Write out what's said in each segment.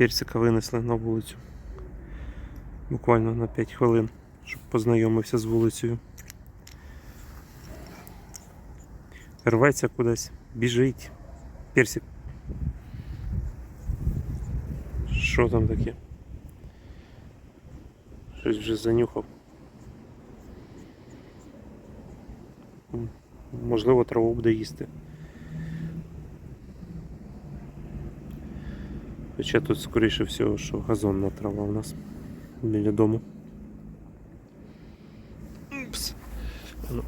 персика винесли на вулицю. Буквально на 5 хвилин, щоб познайомився з вулицею. Рветься кудись, біжить. Персик. Що там таке? Щось вже занюхав. Можливо, траву буде їсти. Хоча тут, скоріше всього, що газонна трава у нас біля дому. Упс. Ну.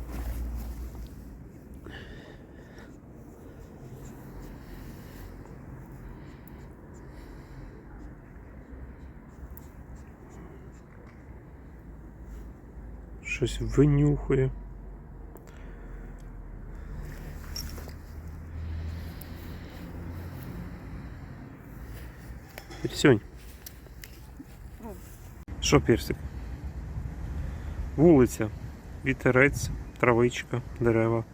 Щось винюхує. Персюнь. Що персик? Вулиця, вітерець, травичка, дерева.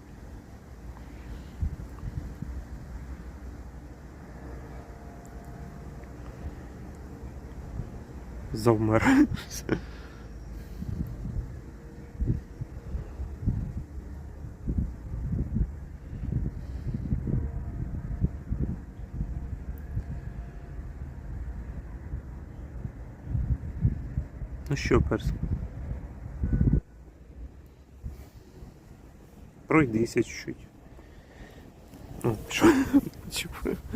Завмер. Ну що, персик? Пройдися чуть-чуть.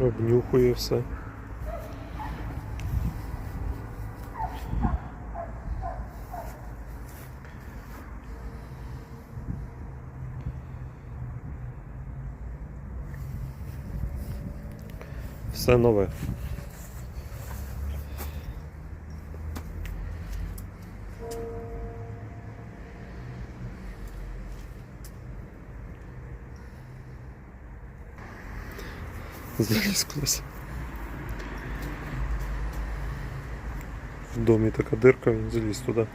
Обнюхує все. Все нове. Заліз кудись. В домі така дирка, він заліз туди.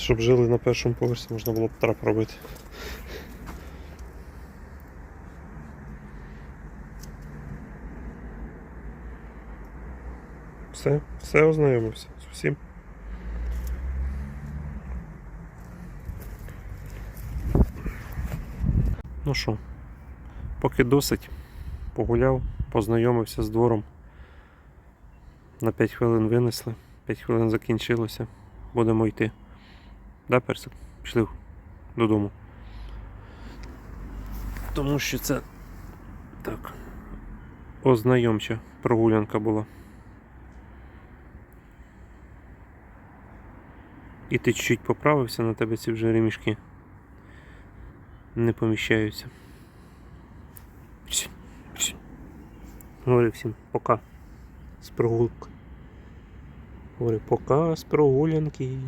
Щоб жили на першому поверсі, можна було б трап робити. Все, все ознайомився з усім. Ну що, поки досить, погуляв, познайомився з двором. На 5 хвилин винесли, 5 хвилин закінчилося, будемо йти. Да, персик? Пішли додому. Тому що це так. Ознайомча прогулянка була. І ти чуть-чуть поправився, на тебе ці вже ремішки не поміщаються. Говори всім пока з прогулки. Говори пока з прогулянки.